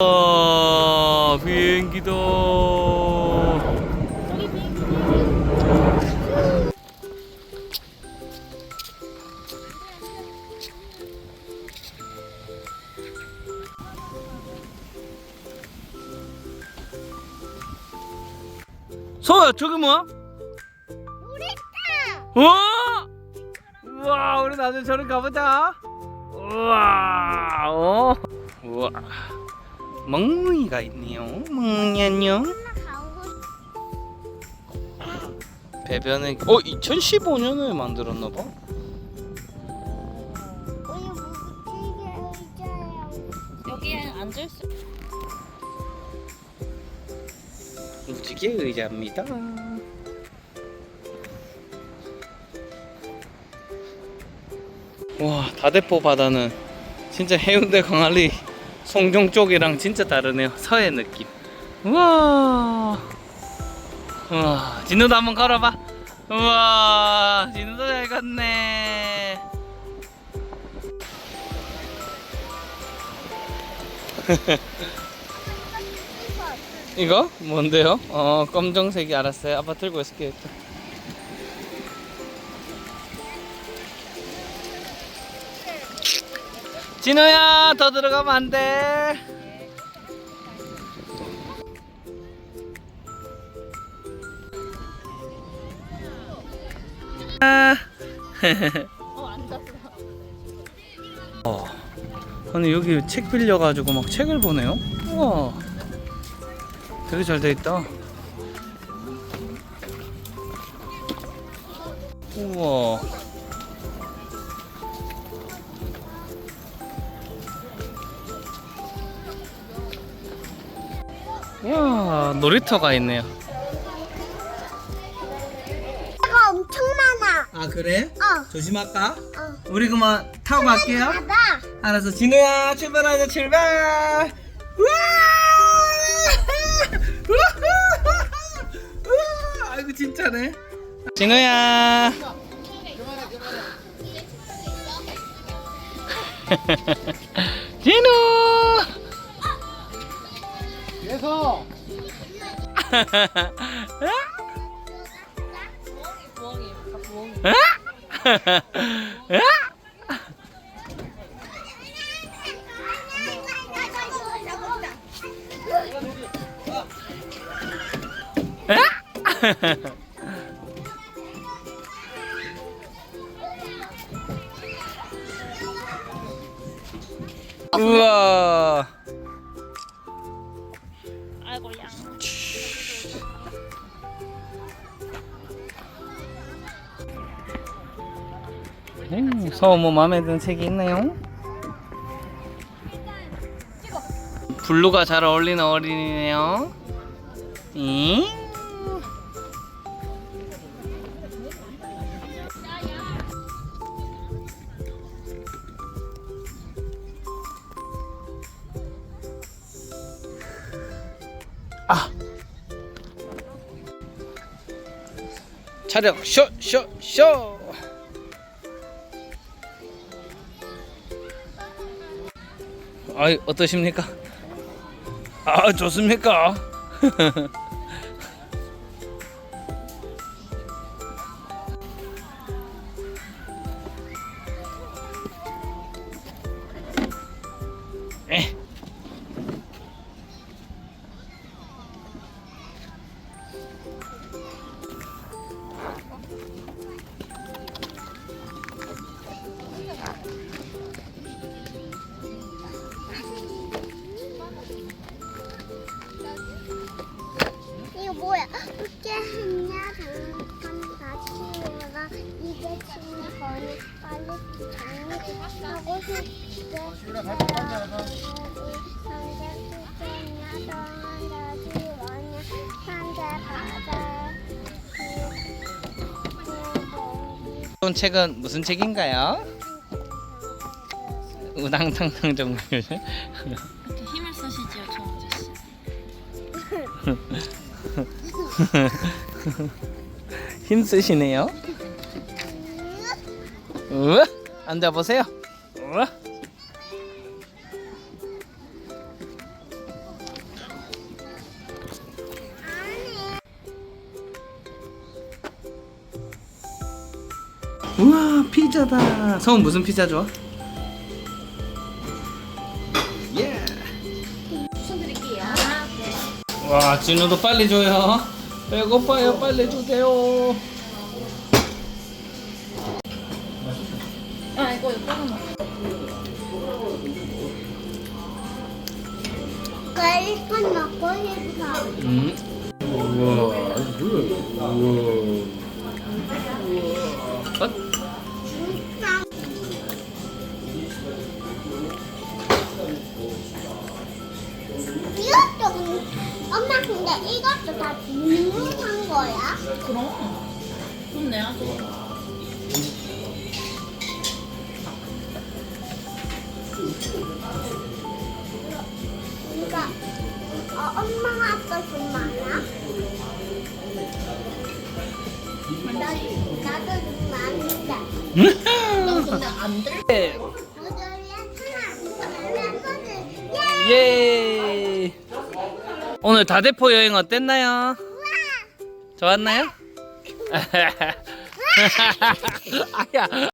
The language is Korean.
아, 비행기다. 서야 저기 뭐야? 우와! 우와, 우리 나중에 저리 가보자. 우와, 어. 우와. 멍멍이가 있네요. 멍멍이 안녕. 배변에 어 2015년에 만들었나 봐. 여기에 앉을 수 무지개 의자입니다. 와 다대포 바다는 진짜 해운대 광안리 송정 쪽이랑 진짜 다르네요. 서해 느낌. 우와. 우와 진우도 한번 걸어봐. 우와 진우도 잘 갔네. 이거 뭔데요? 어 검정색이 알았어요. 아빠 들고 있을게요. 일단. 진호야 더 들어가면 안 돼. 아. 어. 아니 여기 책 빌려가지고 막 책을 보네요. 우와. 되게 잘 돼 있다. 우와. 와 놀이터가 있네요. 차가 엄청 많아. 아 그래? 어, 조심할까? 어. 우리 그만 타고 갈게요. 봐봐. 알았어 진우야 출발하자 출발 우와 우와 아이고 진짜네 진우야 진우 그래서 부엉이 아까 부엉이 우와 고양 음, 서뭐 마음에 드는 책이 있나요? 블루가 잘 어울리는 어린이네요. 잉? 아. 차렷 쇼쇼 쇼. 아이 어떠십니까? 아 좋습니까? 하고 싶대. 시우라 앉아. 이번 책은 무슨 책인가요? 우당탕탕 정글 이렇게 힘을 쓰시지요 저 아저씨 힘 쓰시네요. 으? 앉아보세요. 으? 우와 피자다. 성은 무슨 피자 좋아? 예. 손드릴게요. 와 진우도 빨리 줘요. 배고파요. 빨리 주세요. 이거 이거. 끓이고 먹고 싶어. 음. 우와 우와. 우와. 이것도 다 주문한 거야? 그럼. 돈 내야죠. 엄마가 아빠 돈 많아? 나, 나도 돈 많은데 너 근데 안 들. 모델이 하나 멤버들 예! 예. 오늘 다대포 여행 어땠나요? 좋았나요? 아야.